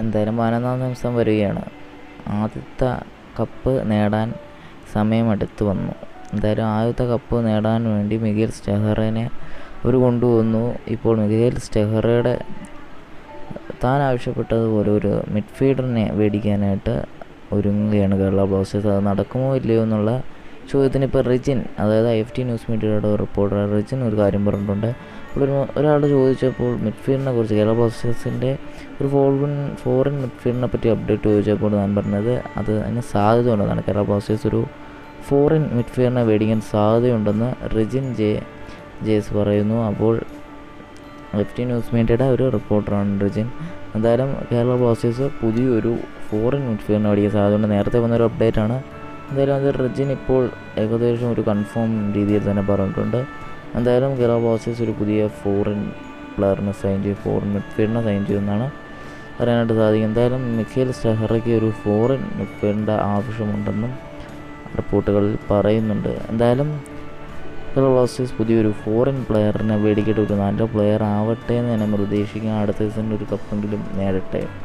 എന്തായാലും പതിനൊന്നാം ദിവസം വരികയാണ്. ആദ്യത്തെ കപ്പ് നേടാൻ സമയമെടുത്തു വന്നു. എന്തായാലും ആദ്യത്തെ കപ്പ് നേടാൻ വേണ്ടി മിഗേൽ സ്റ്റെഹറിനെ അവർ കൊണ്ടുവന്നു. ഇപ്പോൾ മിഗേൽ സ്റ്റെഹറയുടെ താൻ ആവശ്യപ്പെട്ടതുപോലെ ഒരു മിഡ്ഫീൽഡറിനെ മേടിക്കാനായിട്ട് ഒരുങ്ങുകയാണ് കേരള ബ്ലാസ്റ്റേഴ്സ്. അത് നടക്കുമോ ഇല്ലയോ എന്നുള്ള ചോദ്യത്തിന് ഇപ്പോൾ റിജിൻ അതായത് എഫ് ടി ന്യൂസ് മീഡിയയുടെ റിപ്പോർട്ടർ റിജിൻ ഒരു കാര്യം പറഞ്ഞിട്ടുണ്ട്. ഒരു ഒരാൾ ചോദിച്ചപ്പോൾ മിഡ്ഫീൽഡിനെ കുറിച്ച് കേരള ബ്ലാസ്റ്റേഴ്സിന്റെ ഒരു ഫോറിൻ ഫോറിൻ മിഡ്ഫീൽഡിനെ പറ്റി അപ്ഡേറ്റ് ചോദിച്ചപ്പോൾ ഞാൻ പറഞ്ഞത് അത് അതിന് സാധ്യത ഉണ്ടെന്നാണ്. കേരള ബ്ലാസ്റ്റേഴ്സ് ഒരു ഫോറിൻ മിഡ്ഫീൽഡിനെ മേടിക്കാൻ സാധ്യതയുണ്ടെന്ന് റിജിൻ ജെ ജേസ് പറയുന്നു. അപ്പോൾ ടി ന്യൂസ് മീഡിയയുടെ ഒരു റിപ്പോർട്ടറാണ് റിജിൻ. എന്തായാലും കേരള ബ്ലാസ്റ്റേഴ്സ് പുതിയൊരു ഫോറിൻ മിഡ്ഫീൽഡിനെ മേടിക്കാൻ സാധ്യതയുണ്ട്. നേരത്തെ വന്നൊരു അപ്ഡേറ്റ് ആണ്. എന്തായാലും അത് റിജിൻ ഇപ്പോൾ ഏകദേശം ഒരു കൺഫേം രീതിയിൽ തന്നെ പറഞ്ഞിട്ടുണ്ട്. എന്തായാലും ഗെറോ ബ്ലാസ്റ്റേഴ്സ് ഒരു പുതിയ ഫോറിൻ പ്ലെയറിനെ സൈൻ ചെയ്യും ഫോറിൻ മിഡ്ഫീൽഡിനെ സൈൻ ചെയ്യുമെന്നാണ് പറയാനായിട്ട് സാധിക്കും. എന്തായാലും മിഖേൽ സെഹറയ്ക്ക് ഒരു ഫോറിൻ മിഡ്ഫീൽഡിന്റെ ആവശ്യമുണ്ടെന്നും റിപ്പോർട്ടുകളിൽ പറയുന്നുണ്ട്. എന്തായാലും ബ്ലാസ്റ്റേഴ്സ് പുതിയൊരു ഫോറിൻ പ്ലെയറിനെ മേടിക്കട്ടെ ഒരു നല്ല പ്ലെയർ ആവട്ടെ എന്ന് തന്നെ പ്രതീക്ഷിക്കാം അടുത്ത സീസണിൽ ഒരു കപ്പെങ്കിലും നേടട്ടെ.